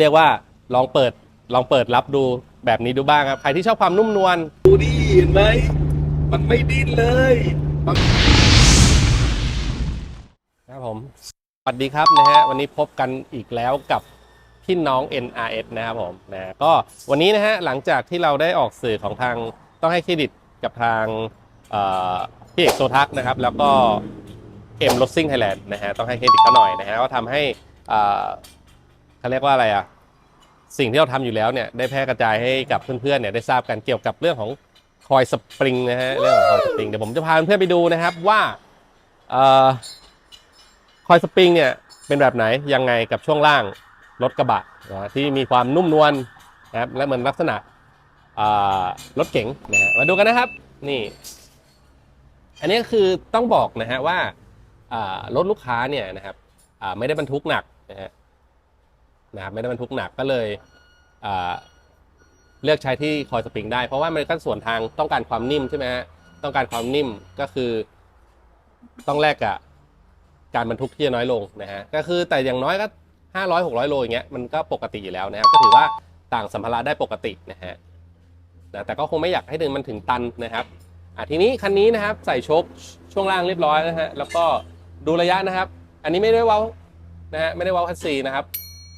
เรียกว่าลองเปิดลองเปิดรับดูแบบนี้ดูบ้างครับ ใครที่ชอบความนุ่มนวลดูดิเห็นไหมมันไม่ดิ้นเลยมันนะครับผม สวัสดีครับนะฮะวันนี้พบกันอีกแล้วกับพี่น้อง NRS นะครับผมนะก็วันนี้นะฮะหลังจากที่เราได้ออกสื่อของทางต้องให้เครดิตกับทางเอ่อพี่เอกโซทักนะครับ แล้วก็เอ็มรถซิ่งไทยแลนด์นะฮะต้องให้เครดิตเขาหน่อยนะฮะว่าทำให้ เอ่อเขาเรียกว่าอะไรอะสิ่งที่เราทำอยู่แล้วเนี่ยได้แพร่กระจายให้กับเพื่อนๆเนี่ยได้ทราบกันเกี่ยวกับเรื่องของคอยสปริงนะฮะเรื่องของคอยสปริงเดี๋ยวผมจะพาเพื่อนๆไปดูนะครับว่าเอ่อคอยสปริงเนี่ยเป็นแบบไหนยังไงกับช่วงล่างรถกระบะนะที่มีความนุ่มนวลนะครับและเหมือนลักษณะอ่ารถเก๋งนะฮะมาดูกันนะครับนี่ อันนี้คือต้องบอกนะฮะว่าอ่ารถลูกค้าเนี่ยนะครับอ่าไม่ได้บรรทุกหนักนะฮะ นะครับไม่ได้บรรทุกหนักก็เลยเลือกใช้ที่คอยสปริงได้เพราะว่ามันก็ส่วนทางต้องการความนิ่มใช่ไหมฮะต้องการความนิ่มก็คือ ต้องแลกกับการบรรทุกที่จะน้อยลงนะฮะก็คือแต่อย่างน้อยก็ 500 600 โลอย่างเงี้ยมันก็ปกติอยู่แล้วนะครับก็ถือว่าต่างสัมภาระได้ปกตินะฮะแต่แต่ก็คงไม่อยากให้ถึงมันถึงตันนะครับอะทีนี้คันนี้นะครับใส่ชคช่วงล่างเรียบร้อยนะฮะแล้วก็ดูระยะนะครับ อันนี้ไม่ได้ว้านะฮะไม่ได้ว้าคัสซีนะครับ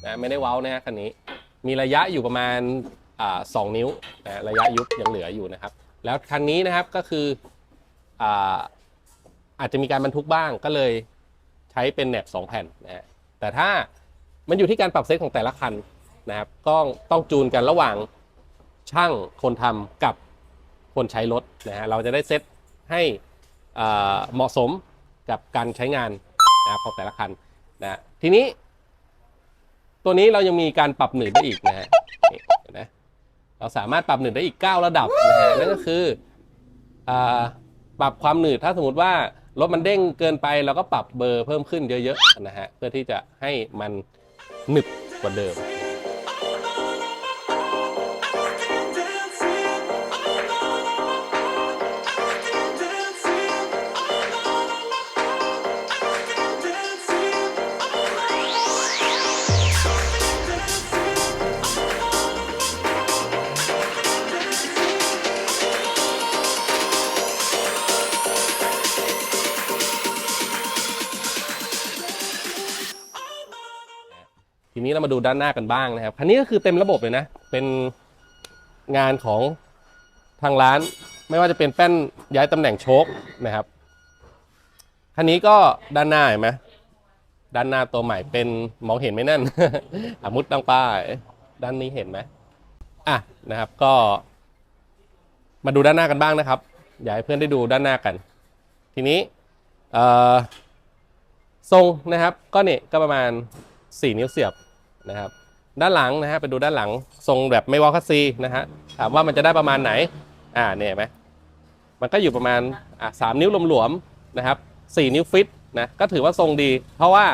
นะไม่ได้เว้านะฮะคันนี้ มีระยะอยู่ประมาณสองนิ้วนะระยะยุบยังเหลืออยู่นะครับ แล้วคันนี้นะครับก็คืออาอาจจะมีการบรรทุกบ้างก็เลยใช้เป็นแหนบสองแผ่นนะฮะแต่ถ้ามันอยู่ที่การปรับเซตของแต่ละคันนะครับก็ต้องจูนกันระหว่างช่างคนทำกับคนใช้รถนะฮะเราจะได้เซตให้เหมาะสมกับการใช้งานนะครับของแต่ละคันนะทีนี้ ตัวนี้เรายังมีการปรับหนืดได้อีกนะฮะนี่เห็นไหมเราสามารถปรับหนืดได้อีก 9 ระดับนะฮะนั่นก็คืออาปรับความหนืดถ้าสมมติว่ารถมันเด้งเกินไปเราก็ปรับเบอร์เพิ่มขึ้นเยอะๆนะฮะเพื่อที่จะให้มันหนึบกว่าเดิม ทีนี้เรามาดูด้านหน้ากันบ้างนะครับ คันนี้ก็คือเต็มระบบเลยนะ เป็นงานของทางร้าน ไม่ว่าจะเป็นแป้นย้ายตำแหน่งโชคนะครับ คันนี้ก็ด้านหน้าเห็นไหมด้านหน้าตัวใหม่เป็นมองเห็นไหมนั่นอามุดตั้งป้าย ด้านนี้เห็นไหมอะนะครับก็ มาดูด้านหน้ากันบ้างนะครับ อยากให้เพื่อนได้ดูด้านหน้ากัน ทีนี้เออทรงนะครับ ก็เนี่ยก็ประมาณ 4 นิ้วเสียบนะครับด้านหลังนะฮะไปดูด้านหลังทรงแบบไม่วอลคัสซีนะฮะถามว่ามันจะได้ประมาณไหนอ่าเนี่ยไหมมันก็อยู่ประมาณอะสามนิ้วหลวมๆนะครับสี่นิ้วฟิตนะก็ถือว่าทรงดี เพราะว่า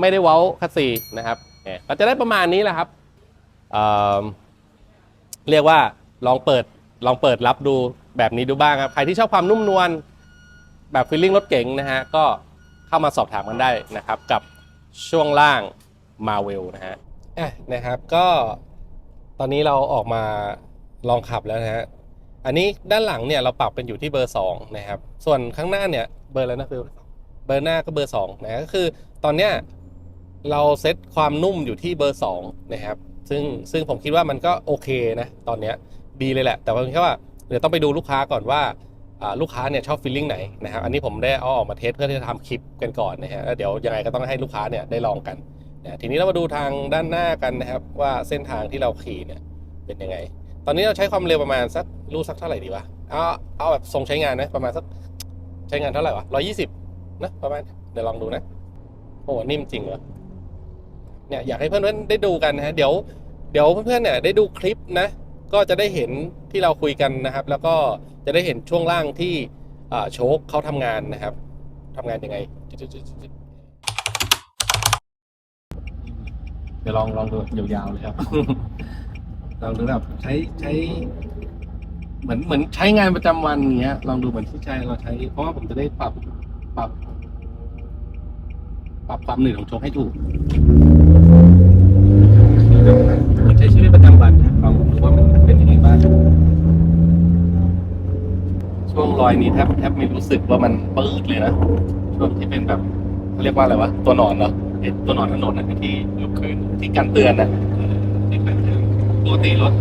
ไม่ได้เว้าคัสซีนะครับเนี่ยก็จะได้ประมาณนี้แหละครับเอ่อเรียกว่าลองเปิดลองเปิดรับดูแบบนี้ดูบ้างครับ ใครที่ชอบความนุ่มนวลแบบฟีลลิ่งรถเก๋งนะฮะก็เข้ามาสอบถามกันได้นะครับ กับ ช่วงล่างมาเวลนะฮะอะนะครับก็ตอนนี้เราออกมาลองขับแล้วนะฮะอันนี้ด้านหลังเนี่ยเราปรับเป็นอยู่ที่เบอร์2นะครับส่วนข้างหน้าเนี่ยเบอร์อะไรนะฟิลเบอร์หน้าก็เบอร์2นะก็คือตอนเนี้ยเราเซตความนุ่มอยู่ที่เบอร์2นะครับซึ่งซึ่งผมคิดว่ามันก็โอเคนะตอนเนี้ยดีเลยแหละ แต่ว่าแค่ว่าเดี๋ยวต้องไปดูลูกค้าก่อนว่า ลูกค้าเนี่ยชอบฟีลลิ่งไหนนะครับอันนี้ผมได้เอาออกมาเทสเพื่อที่จะทำคลิปกันก่อนนะฮะแล้วเดี๋ยวยังไงก็ต้องให้ลูกค้าเนี่ยได้ลองกันนะทีนี้เรามาดูทางด้านหน้ากันนะครับว่าเส้นทางที่เราขี่เนี่ยเป็นยังไง ตอนนี้เราใช้ความเร็วประมาณสักรู้สักเท่าไหร่ดีวะเอาเอาแบบทรงใช้งานนะประมาณสักใช้งานเท่าไหร่วะร้อยี่สิบนะประมาณเดี๋ยวลองดูนะโอ้นิ่มจริงเหรอเนี่ยอยากให้เพื่อนๆได้ดูกันนะฮะเดี๋ยวเดี๋ยวเพื่อนๆเนี่ยได้ดูคลิปนะ ก็จะได้เห็น ที่เราคุยกันนะครับ แล้วก็จะได้เห็นช่วงล่างที่โชคเขาทำงานนะครับทำงานยังไง เดี๋ยวลองลองดูยาวๆเลยครับ ลองดูแบบใช้ใช้ เหมือนเหมือนใช้งานประจำวันอย่างเงี้ย ลองดูเหมือนที่ใช้เราใช้ เพราะว่าผมจะได้ปรับปรับ ปรับความหนืดของโชคให้ถูก รอยนี้แทบแทบไม่รู้สึกว่ามันปื๊ดเลยนะช่วงที่เป็นแบบเขาเรียกว่าอะไรวะตัวหนอนเหรอไอ้ตัวหนอนถนนนะที่ลูกคืนที่กันเตือนนะที่กันเตือนปกติรถ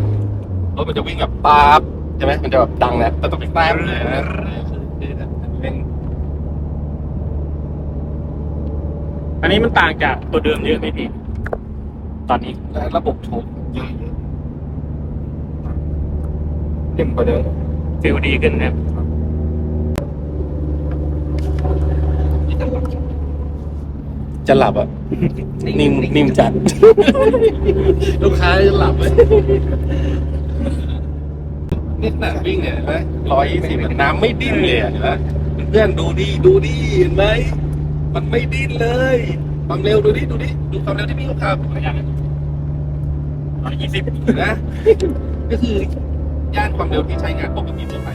รถมันจะวิ่งแบบป๊าบใช่ไหมมันจะแบบดังนะแต่ต้องเป็นแป๊บเลยนะคือแบบเป็นอันนี้มันต่างจากตัวเดิมเยอะไหมพี่ตอนนี้ระบบโชคเยอะๆเข้มกว่าเดิมฟิลดีขึ้นนะครับ จะหลับอะ นิ่มนิ่มจัด ลูกค้าจะหลับเลยนี่ขนาดวิ่งเนี่ยเห็นไหมร้อยยี่สิบน้ำไม่ดิ้นเลยอะเห็นไหมเพื่อนๆดูดีดูดีเห็นไหมมันไม่ดิ้นเลยความเร็วดูดิดูดิดูความเร็วที่พี่เขาขับร้อยยี่สิบนะก็คือย่านความเร็วที่ใช้งานปกติทั่วไป